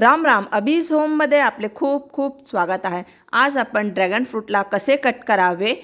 राम राम अबीज होममध्ये आपले खूप खूप स्वागत आहे. आज आपण ड्रॅगन फ्रूटला कसे कट करावे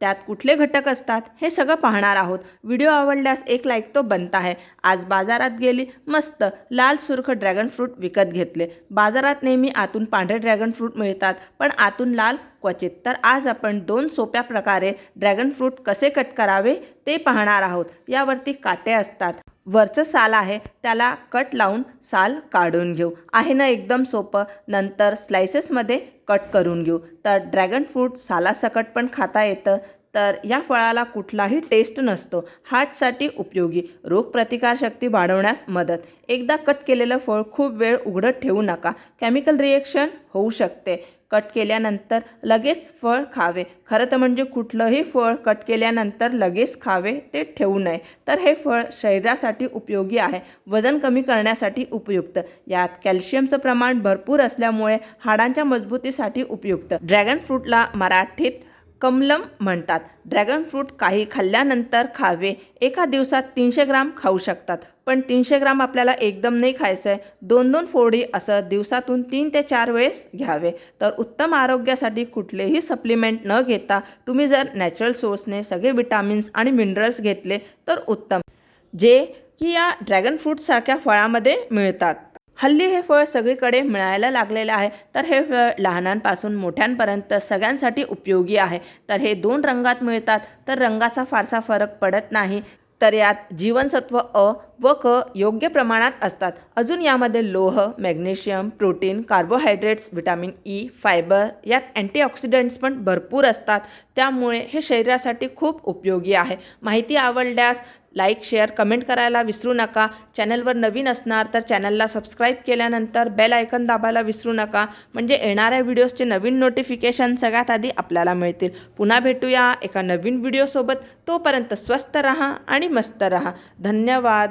त्यात कुठले घटक असतात हे सगळं पाहणार आहोत. व्हिडिओ आवडल्यास एक लाईक तो बनत आहे. आज बाजारात गेली मस्त लाल सुर्ख ड्रॅगन फ्रूट विकत घेतले. बाजारात नेहमी आतून पांढरे ड्रॅगन फ्रूट मिळतात पण आतून लाल क्वचित. तर आज आपण दोन सोप्या प्रकारे ड्रॅगन फ्रूट कसे कट करावे ते पाहणार आहोत. यावरती काटे असतात. वरचं साल आहे त्याला कट लावून साल काढून घेऊ. आहे ना एकदम सोपं. नंतर स्लायसेसमध्ये कट करून घेऊ. तर ड्रॅगन फ्रूट सालासकट पण खाता येतं. तर या फळाला कुठलाही टेस्ट नसतो. हार्टसाठी उपयोगी. रोगप्रतिकारशक्ती वाढवण्यास मदत. एकदा कट केलेलं फळ खूप वेळ उघडत ठेवू नका. केमिकल रिएक्शन होऊ शकते. कट केल्यानंतर लगेच फळ खावे. खरं तर म्हणजे कुठलंही फळ कट केल्यानंतर लगेच खावे ते ठेवू नये. तर हे फळ शरीरासाठी उपयोगी आहे. वजन कमी करण्यासाठी उपयुक्त. यात कॅल्शियमचं प्रमाण भरपूर असल्यामुळे हाडांच्या मजबूतीसाठी उपयुक्त. ड्रॅगन फ्रूटला मराठीत कमलम म्हणतात. ड्रॅगन फ्रूट काही खाल्ल्यानंतर खावे. एका दिवसात तीनशे ग्राम खाऊ शकतात. पण तीनशे ग्राम आपल्याला एकदम नाही खायचं आहे दोन दोन फोडी असं दिवसातून तीन ते चार वेळेस घ्यावे. तर उत्तम आरोग्यासाठी कुठलेही सप्लिमेंट न घेता तुम्ही जर नॅचरल सोर्सने सगळे विटामिन्स आणि मिनरल्स घेतले तर उत्तम. जे की या ड्रॅगन फ्रूटसारख्या फळामध्ये मिळतात. हल्ली हे फळ सगळीकडे मिळायला लागलेलं आहे. तर हे फळ लहानांपासून मोठ्यांपर्यंत सगळ्यांसाठी उपयोगी आहे. तर हे दोन रंगात मिळतात. तर रंगाचा फारसा फरक पडत नाही. तर यात जीवनसत्व अ व क योग्य प्रमाणात असतात. अजून यामध्ये लोह magnesium protein carbohydrates vitamin E fibre यात अँटीऑक्सिडंट्स पण भरपूर असतात. त्यामुळे हे शरीरासाठी खूप उपयोगी आहे. माहिती आवडल्यास लाईक शेअर कमेंट करायला विसरू नका. चॅनलवर नवीन असणार तर चॅनलला सबस्क्राईब केल्यानंतर बेल आयकन दाबायला विसरू नका. म्हणजे येणाऱ्या व्हिडिओजचे नवीन नोटिफिकेशन सगळ्यात आधी आपल्याला मिळतील. पुन्हा भेटूया एका नवीन व्हिडिओसोबत. तोपर्यंत स्वस्त रहा आणि मस्त रहा. धन्यवाद.